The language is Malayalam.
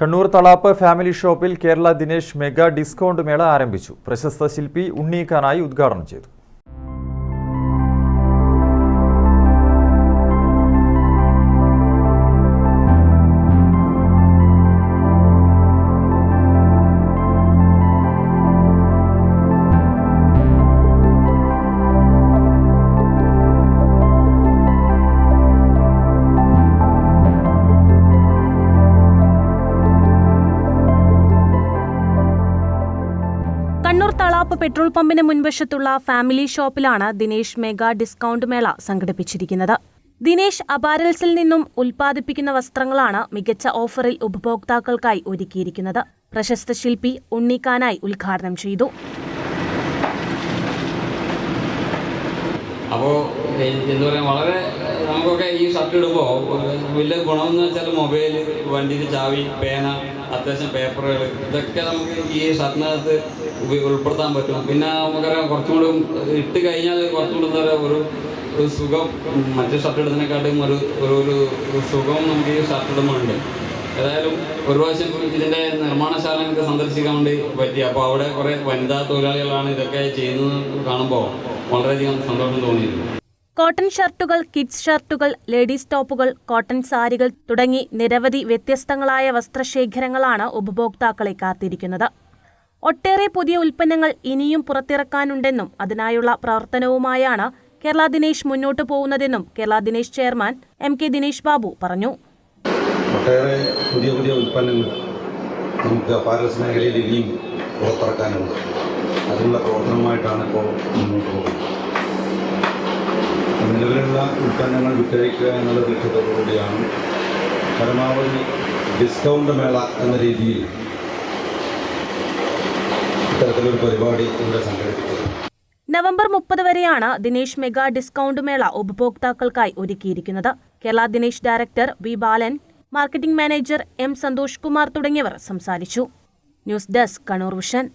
കണ്ണൂർ തളാപ്പ് ഫാമിലി ഷോപ്പിൽ കേരള ദിനേശ് മെഗാ ഡിസ്കൗണ്ട് മേള ആരംഭിച്ചു. പ്രശസ്ത ശില്പി ഉണ്ണീഖാനായി ഉദ്ഘാടനം ചെയ്തു. കണ്ണൂർ തളാപ്പ് പെട്രോൾ പമ്പിന് മുൻവശത്തുള്ള ഫാമിലി ഷോപ്പിലാണ് ദിനേശ് മെഗാ ഡിസ്കൗണ്ട് മേള സംഘടിപ്പിച്ചിരിക്കുന്നത്. ദിനേശ് അപാരൽസിൽ നിന്നും ഉൽപ്പാദിപ്പിക്കുന്ന വസ്ത്രങ്ങളാണ് മികച്ച ഓഫറിൽ ഉപഭോക്താക്കൾക്കായി ഒരുക്കിയിരിക്കുന്നത്. പ്രശസ്ത ശില്പി ഉണ്ണിക്കാനായി ഉദ്ഘാടനം ചെയ്തു. അപ്പോൾ എന്ന് പറയുക വളരെ നമുക്കൊക്കെ ഈ ഷർട്ട് ഇടുമ്പോൾ വലിയ ഗുണമെന്ന് വെച്ചാൽ മൊബൈൽ വണ്ടിയിൽ ചാവി പേന അത്യാവശ്യം പേപ്പറുകൾ ഇതൊക്കെ നമുക്ക് ഈ ഷർട്ടിനകത്ത് ഉൾപ്പെടുത്താൻ പറ്റും. പിന്നെ നമുക്കറിയാം കുറച്ചും കൂടി ഇട്ട് കഴിഞ്ഞാൽ കുറച്ചും കൂടി എന്താ പറയുക ഒരു ഒരു സുഖം. മറ്റു ഷർട്ട് ഇടുന്നതിനെക്കാട്ടും ഒരു ഒരു ഒരു സുഖം നമുക്ക് ഈ ഷർട്ട് ഇടുമ്പോൾ ഉണ്ട് ഏതായാലും ഒരു പ്രാവശ്യം ഇതിന്റെ നിർമ്മാണശാല എനിക്ക് സന്ദർശിക്കാൻ വേണ്ടി പറ്റി. അപ്പോൾ അവിടെ കുറേ വനിതാ തൊഴിലാളികളാണ് ഇതൊക്കെ ചെയ്യുന്നത് കാണുമ്പോൾ വളരെയധികം സന്തോഷം തോന്നിയിരുന്നു കോട്ടൺ ഷർട്ടുകൾ കിഡ്സ് ഷർട്ടുകൾ ലേഡീസ് ടോപ്പുകൾ കോട്ടൺ സാരികൾ തുടങ്ങി നിരവധി വ്യത്യസ്തങ്ങളായ വസ്ത്രശേഖരങ്ങളാണ് ഉപഭോക്താക്കളെ കാത്തിരിക്കുന്നത്. ഒട്ടേറെ പുതിയ ഉൽപ്പന്നങ്ങൾ ഇനിയും പുറത്തിറക്കാനുണ്ടെന്നും അതിനായുള്ള പ്രവർത്തനവുമായാണ് കേരള ദിനേശ് മുന്നോട്ട് പോകുന്നതെന്നും Kerala Dinesh chairman M K Dinesh Babu പറഞ്ഞു. ഒട്ടേറെ പുതിയ പുതിയ ഉൽപ്പന്നങ്ങൾ നമുക്ക് പാരസ് മേഖലയിൽ ഇനിയും പുറത്തിറക്കാനുണ്ട്. അതിനുള്ള പ്രവർത്തനമായിട്ടാണ് ഇപ്പോൾ മുന്നോട്ട് പോകുന്നത്. ഉൽപ്പന്നങ്ങൾ വിറ്റഴിക്കുക എന്നുള്ള ലക്ഷ്യത്തോടുകൂടിയാണ് പരമാവധി ഡിസ്കൗണ്ട് മേള എന്ന രീതിയിൽ ഇത്തരത്തിലൊരു പരിപാടി ഇവിടെ സംഘടിപ്പിച്ചത്. നവംബർ മുപ്പത് വരെയാണ് ദിനേശ് മെഗാ ഡിസ്കൗണ്ട് മേള ഉപഭോക്താക്കൾക്കായി ഒരുക്കിയിരിക്കുന്നത്. Kerala Dinesh director V Balan marketing manager M Santhosh Kumar തുടങ്ങിയവർ സംസാരിച്ചു. News desk Kannur vision.